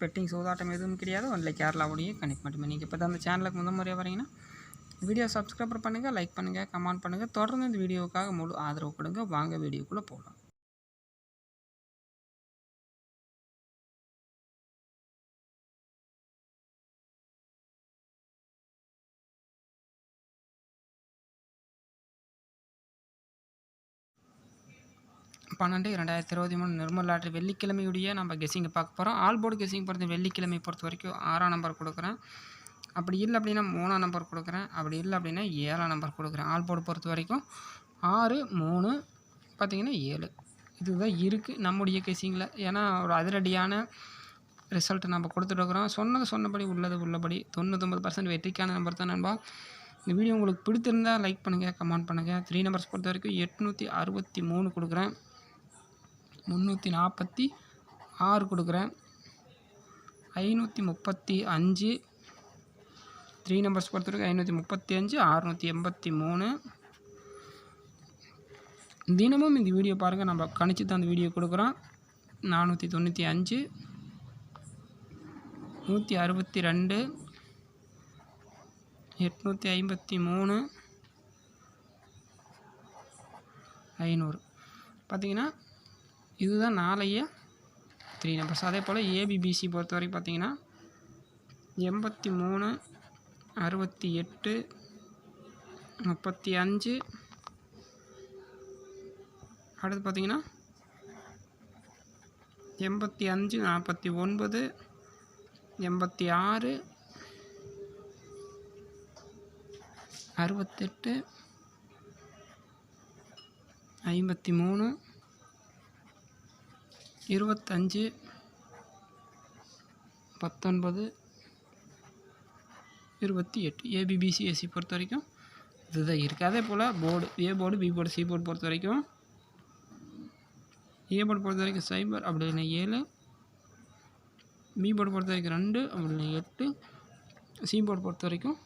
Bedding சூதாட்டம் எதுவும் கிடையாது. ஒன்றில் கேரளாவுடைய கணிப்பு மட்டுமே. நீங்கள் இப்போ தான் அந்த சேனலுக்கு முதல் முறையாக வரீங்கன்னா வீடியோ சப்ஸ்கிரைபர் பண்ணுங்கள் லைக் பண்ணுங்கள் கமெண்ட் பண்ணுங்கள் தொடர்ந்து இந்த வீடியோவுக்காக முழு ஆதரவு கொடுங்க. வாங்க வீடியோக்குள்ளே போகலாம் பன்னெண்டு இரண்டாயிரத்தி இருபத்தி மூணு நிர்மல் லாட்ரி வெள்ளிக்கிழமையுடைய நம்ம கெஸிங்கை பார்க்க போகிறோம் ஆல் போர்டு கெஸிங் பொறுத்த வெள்ளிக்கிழமை பொறுத்த வரைக்கும் ஆறாம் நம்பர் கொடுக்குறேன். அப்படி இல்லை அப்படின்னா மூணாம் நம்பர் கொடுக்குறேன். அப்படி இல்லை அப்படின்னா ஏழாம் நம்பர் கொடுக்குறேன். ஆல் போர்டு பொறுத்த வரைக்கும் ஆறு மூணு பார்த்திங்கன்னா ஏழு. இதுதான் இருக்குது நம்முடைய கெஸிங்கில் ஏன்னா ஒரு அதிரடியான ரிசல்ட் நம்ம கொடுத்துட்ருக்குறோம் சொன்னது சொன்னபடி உள்ளது உள்ளபடி தொண்ணூத்தொம்பது பர்சன்ட் வெற்றிக்கான நம்பர் தான் நண்பா. இந்த வீடியோ உங்களுக்கு பிடித்திருந்தால் லைக் பண்ணுங்கள் கமெண்ட் பண்ணுங்கள் த்ரீ நம்பர்ஸ் பொறுத்த வரைக்கும் எட்நூற்றி அறுபத்தி மூணு கொடுக்குறேன். முந்நூற்றி நாற்பத்தி ஆறு கொடுக்குறேன். ஐநூற்றி முப்பத்தி அஞ்சு. த்ரீ நம்பர்ஸ் பொறுத்தவரைக்கும் ஐநூற்றி முப்பத்தி அஞ்சு அறுநூற்றி எண்பத்தி மூணு. தினமும் இந்த வீடியோ பாருங்கள் நம்ம கணிச்சு தான் அந்த வீடியோ கொடுக்குறோம். நானூற்றி தொண்ணூற்றி அஞ்சு. நூற்றி அறுபத்தி ரெண்டு. எட்நூற்றி ஐம்பத்தி மூணு. ஐநூறு. பார்த்தீங்கன்னா இதுதான் நாளைய த்ரீ நம்பர்ஸ் அதே போல் ஏபிபிசி பொறுத்த வரைக்கும் பார்த்தீங்கன்னா எண்பத்தி மூணு அறுபத்தி எட்டு முப்பத்தி அஞ்சு. அடுத்து பார்த்தீங்கன்னா எண்பத்தி அஞ்சு நாற்பத்தி ஒன்பது எண்பத்தி ஆறு அறுபத்தெட்டு ஐம்பத்தி மூணு. இருபத்தஞ்சு பத்தொன்பது இருபத்தி எட்டு. ஏபிபிசிஎஸ்சி பொறுத்த வரைக்கும் இதுதான் இருக்குது அதே போல். Board A board B board C board பொறுத்த வரைக்கும். ஏ போர்டு பொறுத்த வரைக்கும் சைபர் அப்படி இல்லைன்னா ஏழு. பி போர்டு பொறுத்த வரைக்கும் ரெண்டு அப்படி இல்லைன்னா எட்டு. சி போர்டு பொறுத்த வரைக்கும்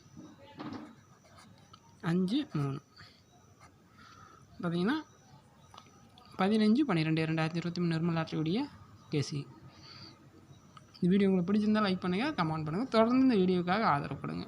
அஞ்சு மூணு. பார்த்திங்கன்னா பதினஞ்சு பன்னிரெண்டு ரெண்டாயிரத்தி இருபத்தி மூணு நிர்மல் லாட்டரியுடைய கேசி. இந்த வீடியோ உங்களுக்கு பிடிச்சிருந்தால் லைக் பண்ணுங்கள் கமெண்ட் பண்ணுங்கள் தொடர்ந்து இந்த வீடியோக்காக ஆதரவு கொடுங்க.